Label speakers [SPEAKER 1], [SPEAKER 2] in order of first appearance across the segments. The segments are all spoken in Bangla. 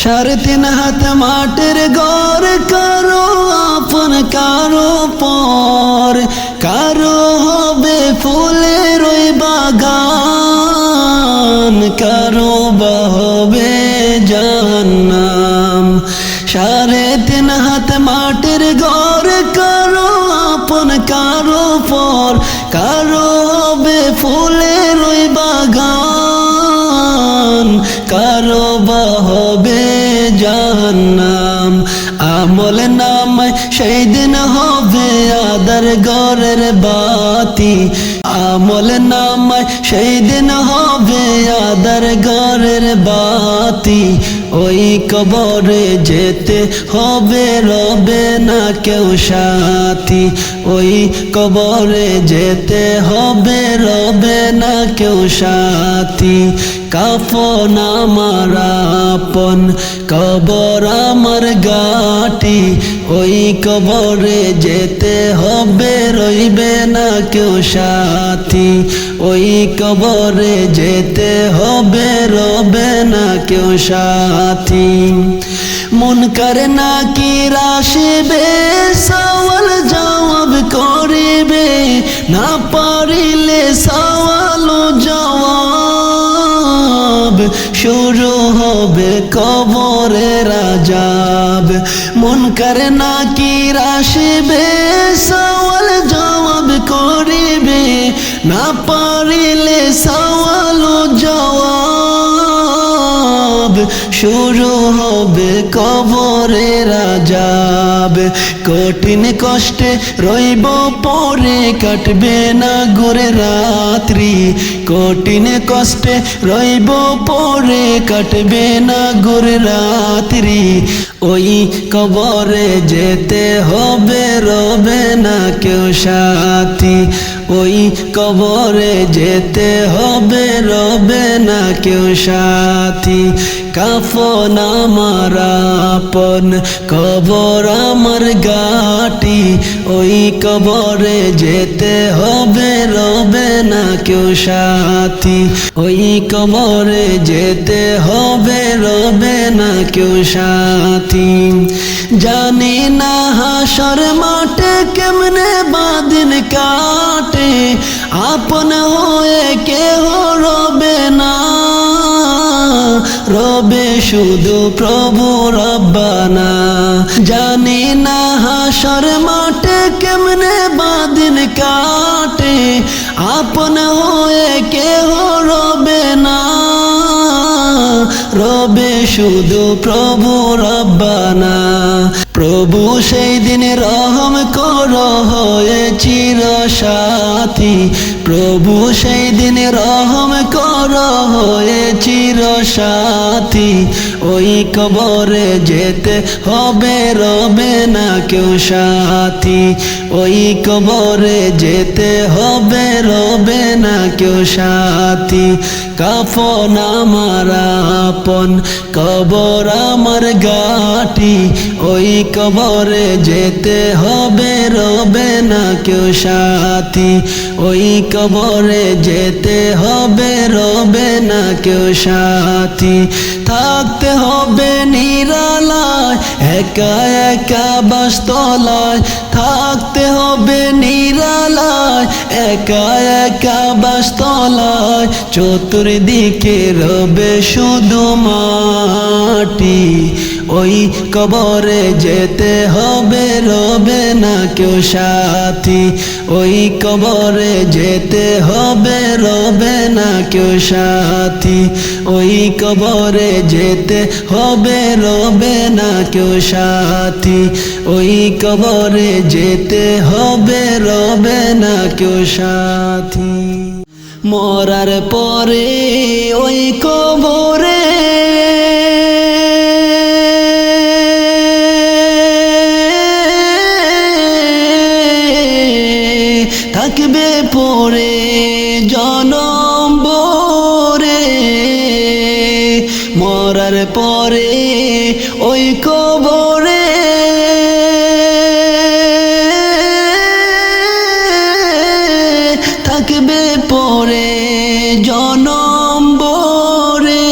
[SPEAKER 1] সাড়ে তিন হাত মাটির গর কারও আপন কারও পর কারও হবে ফুলের বাগান কারও জাহান্নাম। আমল নামায় সেই দিন হবে আদার গরের বাতি। আমল নামায় সেই দিন হবে আদার গরের বাতি। ওই কবরে যেতে হবে রবে না কেউ সাথী। ওই কবরে যেতে হবে রবে না কেউ সাথী। কাফন আমার আপন, কবর আমার গাটি ওই কবরে যেতে হবে, রইবে না কেউ সাথী। ওই কবরে যেতে হবে, রবে না কেউ সাথী। মন করে না কি রাশিবে সওয়াল জবাব করিবে। না পারিলে সওয়াল শুরু হবে কবরে রাজাব। মন করে না কি রাশিবে, সওয়াল জবাব করিবে। না পারিলে সওয়াল জবাব। শুরু হবে কবরে রাজাব। কঠিন কষ্টে রইব পরে কাটবে না গোরে রাত্রি। কঠিন কষ্টে রইব পরে কাটবে না গোরে রাত্রি। ওই কবরে যেতে হবে রবে না কেউ সাথী। ওই কবরে যেতে হবে রবে না কেউ সাথী। কাফন আমার আপন, কবর আমার গাটি ওই কবরে যেতে হবে রবে না কেউ সাথী। ওই কবরে যেতে হবে রবে না কেউ সাথী। জানি না হাসর মাঠে কেমনে বাদিন কাটে আপন হয়ে কেহ রবে না। রবে শুধু প্রভু রব্বানা। জানি না হাসর মাঠে কেমনে বাদিন কাটে। আপন হয়ে কেহ রবে না। রবে শুধু প্রভু রব্বানা। প্রভু সেই দিন রহম কর হয়ে চির সাথী প্রভু সেই দিন রহম কর হয়ে চির সাথী ওই কবরে যেতে হবে রবে না কেউ সাথী। ওই কবরে যেতে হবে রবে না কেউ সাথী। কাফন আমার আপন, কবর আমার গাটি ওই কবরে যেতে হবে রবে না কেউ সাথী। ওই কবরে যেতে হবে রবে না কেউ সাথী। থাকতে হবে নিরালায়, একা একা বাস্তলায়। থাকতে হবে নিরালায়, একা একা বাস্তলায়। চতুর্দিকে রবে শুধু মাটি, ওই কবরে যেতে না কেউ সাথী, ওই কবরে যেতে হবে, রবে না কেউ সাথী। ওই কবরে যেতে হবে, রবে না কেউ সাথী। ওই কবরে যেতে হবে, রবে না কেউ সাথী। মরার পরে ওই কবরে থাকবে পরে জনম বরে মরার পরে ওই কবরে। থাকবে পরে জনম বরে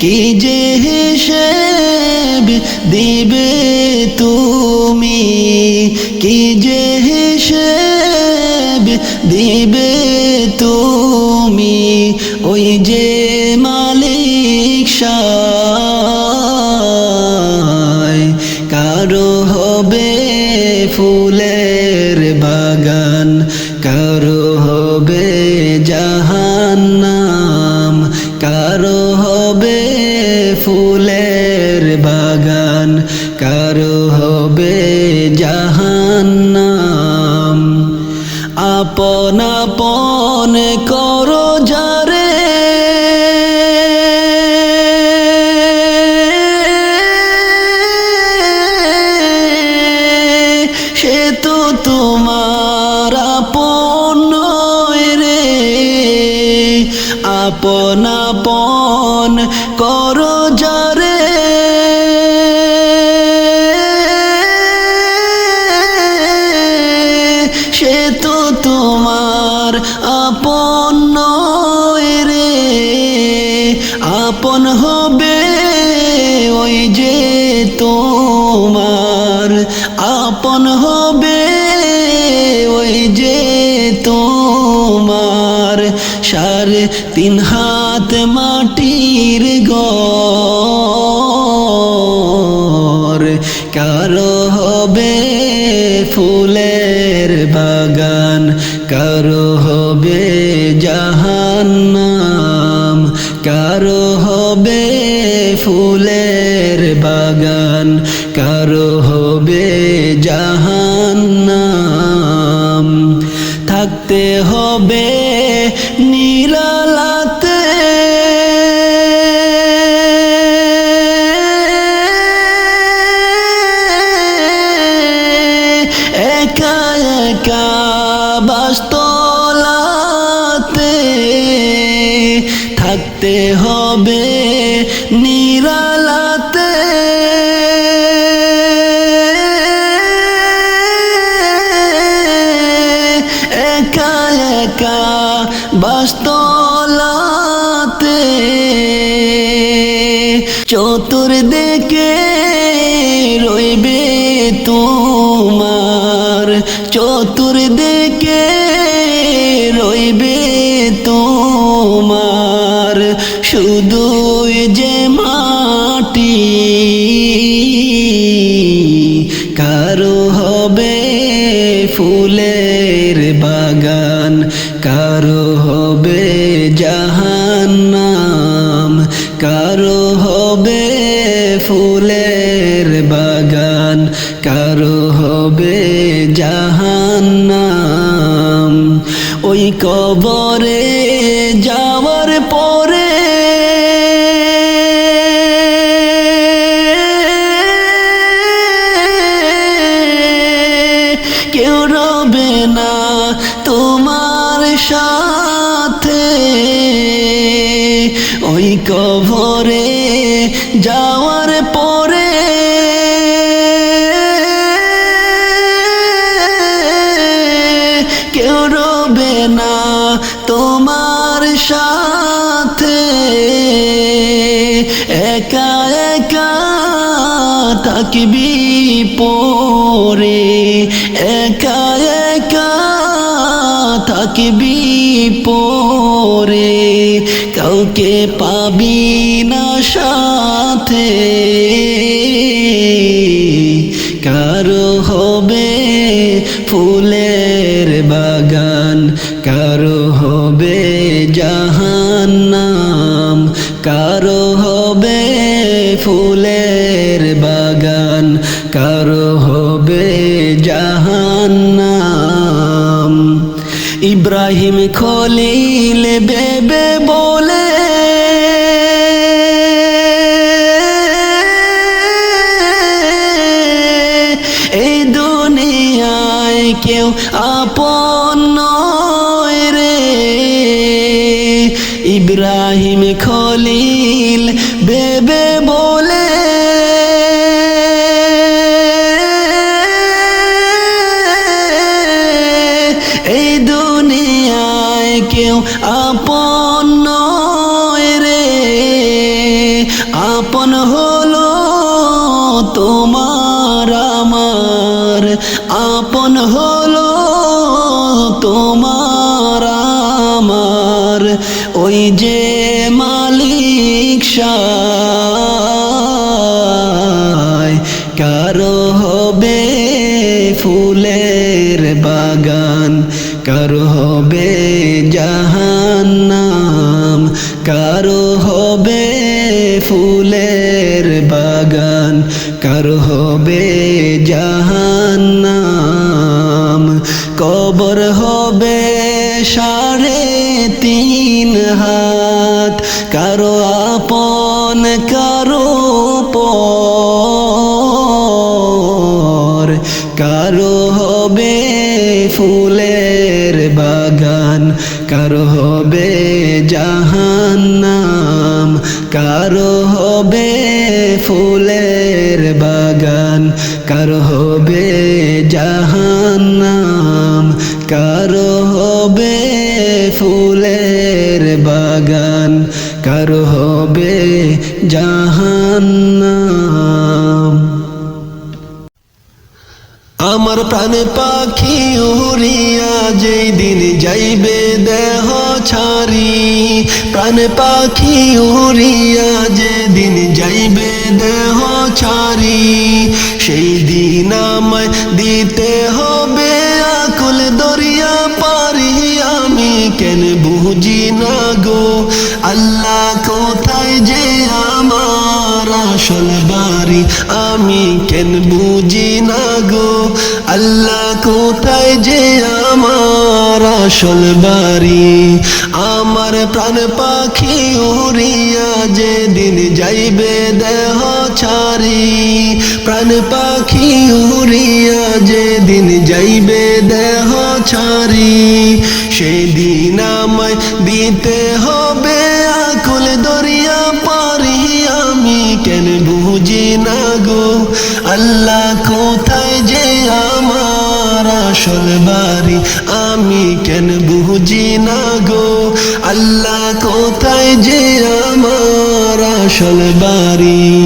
[SPEAKER 1] কি যে হিসেব দিবে তুমি? কি যে হবে জাহান্নাম। আপন আপন করো যারে। সে তো তোমার আপন রে। আপন আপন হবে ওই যে তোমার। আপন হবে ওই যে তোমার। সাড়ে তিন হাত মাটির গর কারও হবে ফুলের বাগান, কারও বাস্তলাতে থাকতে হবে তোমার দেখে রইবে তোমার। শুধু যে জাহান্নাম ওই কবরে যাওয়ার থাকবি পরে, একা একা থাকবি পরে। কাউকে পাবি না সাথে, কারও হবে ফুলের বাগান, কারও হবে জাহান্নাম, কারও ইব্রাহিম খলিল বেবে বলে এই দুনিয়ায় কেউ আপন রে। ইব্রাহিম খলিল বেবে তোমার কবর হবে সাড়ে তিন হাত। কারও আপন, কারও পর। কারও হবে ফুলের বাগান, কারও হবে জাহান্নাম, কারও হবে ফুলের বাগান, কারও হবে কারও হবে ফুলের বাগান? কারও হবে জাহান্নাম? আমার প্রাণ পাখি উড়িয়া যেই দিন যাইবে দেহ ছাড়ি। প্রাণ পাখি উড়িয়া যে দিন যাইবে দেহ ছাড়ি। সেই দিন আমায় দিতে হবে আকুল দরিয়া পারি আমি কেন বুঝি না গো? আল্লাহ কোথায় যে আমার আসল বাড়ি? আমি কেন বুঝি না গো? আল্লাহ কোথায় যে আমার আসল বাড়ি। আমার প্রাণ পাখি উড়িয়া যে দিন যাইবে দেহ ছাড়ি। প্রাণ পাখি উড়িয়া যে দিন যাইবে দেহ ছাড়ি। সেদিন আমায় দিতে হবে আকুল দরিয়া পারি। আমি কেন বুঝি না গো? আল্লাহ কোথায় যে আমার আসল বাড়ি? আমি কেন বুঝি না গো? আল্লাহ কোথায় যে আমার আসল বাড়ি?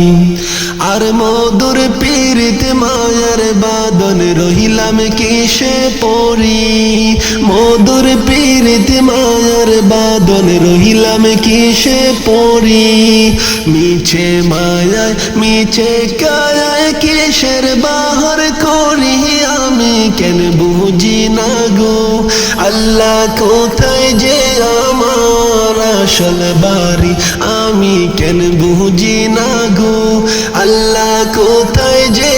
[SPEAKER 1] আর মধুর পীড়িত মায়ার বাদন রহিলাম কিসে পড়ি? মধুর পীড়িত মায়ার বাদন রহিলাম কিসে পড়ি? মিছে মায়ায়, মিছে কায়ায় কিসের বাহর করি? আমি কেন বুঝি না গো? আল্লাহ, কোথায় যে আমার আসল বাড়ি? আমি কেন বুঝি না গো? আল্লাহ, কোথায় যে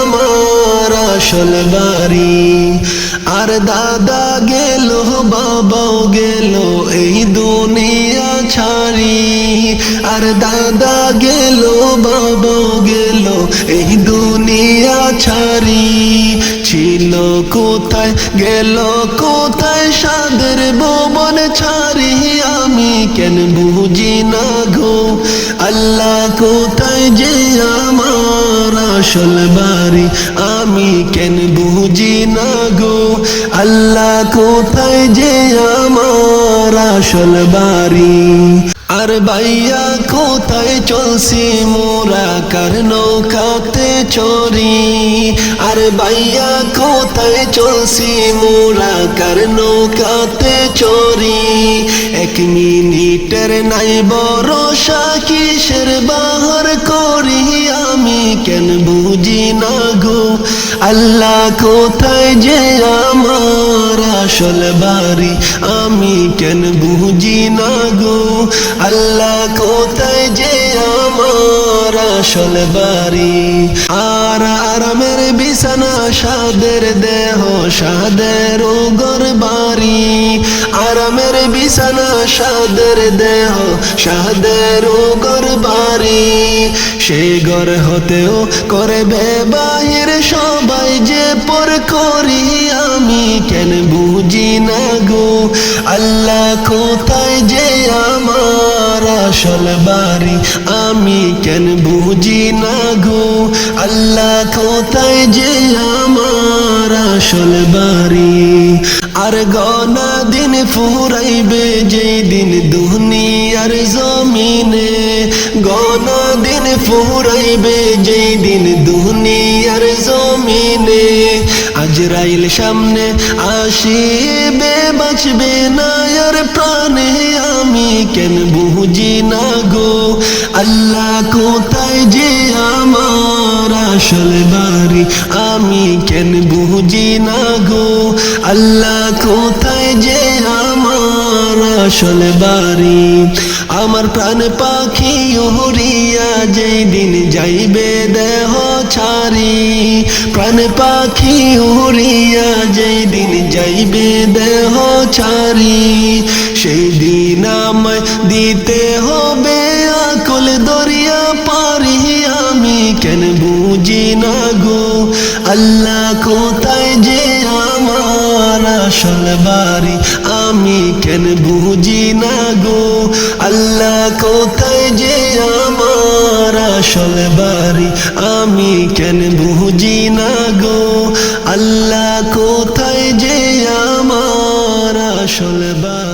[SPEAKER 1] আমার আসল বাড়ি? আর দাদা গেল, বাবাও গেল এই দুনিয়া ছাড়ি। আর দাদা গেল, বাবাও গেল এই দুনিয়া ছাড়ি। ছিল কোথায়? গেল কোথায়? সাদের বোবন ছাড়ি আমি কেন বুঝি না গো? আল্লাহ কোথায় যে আমার আসল বাড়ি? আমি কেন বুঝি না গো? আল্লাহ কোথায় যে আমার আসল বাড়ি? আর বাইয়া কোথায় চলছি? মোরা কার নৌকাতে চরি আর বাইয়া কোথায় চলছি? মোরা কার নৌকাতে চরি এক মিনিটের নাই বড় কিসের বাহার করি আমি? কেন বুঝি না গো? আল্লাহ কোথায় যে আমার আসল বাড়ি? আমি কেন বুঝি না গো? আল্লাহ কোথায় যে আসল বাড়ি। আর আরামের বিছানা সাদের দেহ, সাদের গর বাড়ি। আরামের বিছানা সাদের দেহ, সাদের গর বাড়ি। সে ঘর হতেও করবে বাহির সবাই যে পর করি আমি, কেন বুঝি না গো? আল্লাহ কোথায় যে আসল বাড়ি আমি কেন বুঝি না গো? আল্লাহ কোথায় যে আমার আসল বাড়ি আর গনা দিন ফুরাইবে যেই দিন দুনিয়ার জমিনে। গনা দিন ফুরাইবে যেই দিন দুনিয়ার জমিনে। আজরাইল সামনে আসিবে, বাঁচবে না আর প্রাণে আসল বাড়ি আমি কেন বুঝি না গো? আল্লাহ কোথায় যে আমার আসল বাড়ি? আমার প্রাণ পাখি উড়িয়া যেই দিন যাইবে দেহ ছাড়ি। প্রাণ পাখি উড়িয়া যেই দিন যাইবে দেহ ছাড়ি। সেই দিন আমায় দিতে হবে আকুল দরিয়া পারি বুঝি না গো, আল্লাহ কোথায় যে আমার আসল বাড়ি? আমি কেন বুঝি না গো, আল্লাহ কোথায় যে আমার আসল বাড়ি? আমি কেন বুঝি না গো, আল্লাহ কোথায় যে আমার আসল বাড়ি?